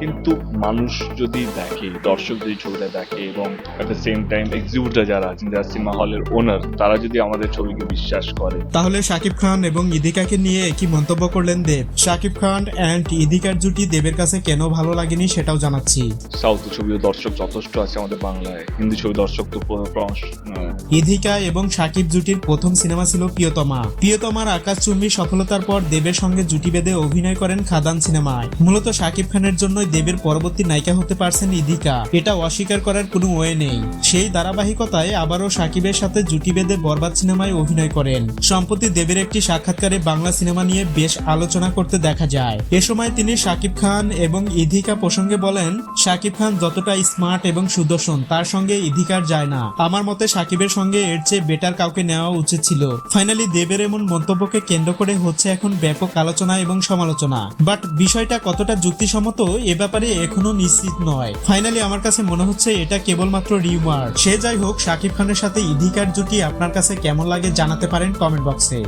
কিন্তু মানুষ যদি দেখে দর্শক যদি ছবিটা দেখে এবং at the same time executor যারা আছেন যারা সিনেমা হলের ওনার তারা যদি আমাদের ছবিকে বিশ্বাস করে। তাহলে শাকিব খান এবং ইদিকাকে নিয়ে কি মন্তব্য করলেন দেব? শাকিব খান অ্যান্ড ইদিকার জুটি দেবের কাছে কেন ভালো লাগেনি সেটাও জানাচ্ছি। সাউথ ছবিও দর্শক যথেষ্ট আছে আমাদের বাংলায়। হিন্দি ছবি দর্শক তো ইধিকা এবং সাকিব জুটির প্রথম সিনেমা ছিল প্রিয়তমা। প্রিয়তমার আকাশচুম্বী সফলতার পর দেবের সঙ্গে জুটি বেঁধে অভিনয় করেন খাদান সিনেমায়। মূলত সাকিব খানের জন্যই দেবের পরবর্তী নায়িকা হতে পারছেন ইধিকা এটা অস্বীকার করার কোনো ওয়ে নেই। সেই ধারাবাহিকতায় আবারও সাকিবের সাথে জুটি বেঁধে বরবাদ সিনেমায় অভিনয় করেন। সম্প্রতি দেবের একটি সাক্ষাৎকারে বাংলা সিনেমা নিয়ে বেশ আলোচনা করতে দেখা যায়। এ সময় তিনি সাকিব খান এবং ইধিকা প্রসঙ্গে বলেন, সাকিব খান যতটা স্মার্ট এবং সুদর্শন, তার সঙ্গে ইধিকার যায় না। আমার মতে সাকিবের সঙ্গে এর চেয়ে বেটার কাউকে নেওয়া উচিত ছিল। ফাইনালি দেবের এমন মন্তব্যকে কেন্দ্র করে হচ্ছে এখন ব্যাপক আলোচনা এবং সমালোচনা। বাট বিষয়টা কতটা যুক্তিসম্মত ব্যাপারে এখনও নিশ্চিত নয়। ফাইনালি আমার কাছে মনে হচ্ছে এটা কেবলমাত্র রিউমার সে যাই হোক শাকিব খানের সাথে ইধিকার জুটি আপনার কাছে কেমন লাগে জানাতে পারেন কমেন্ট বক্সে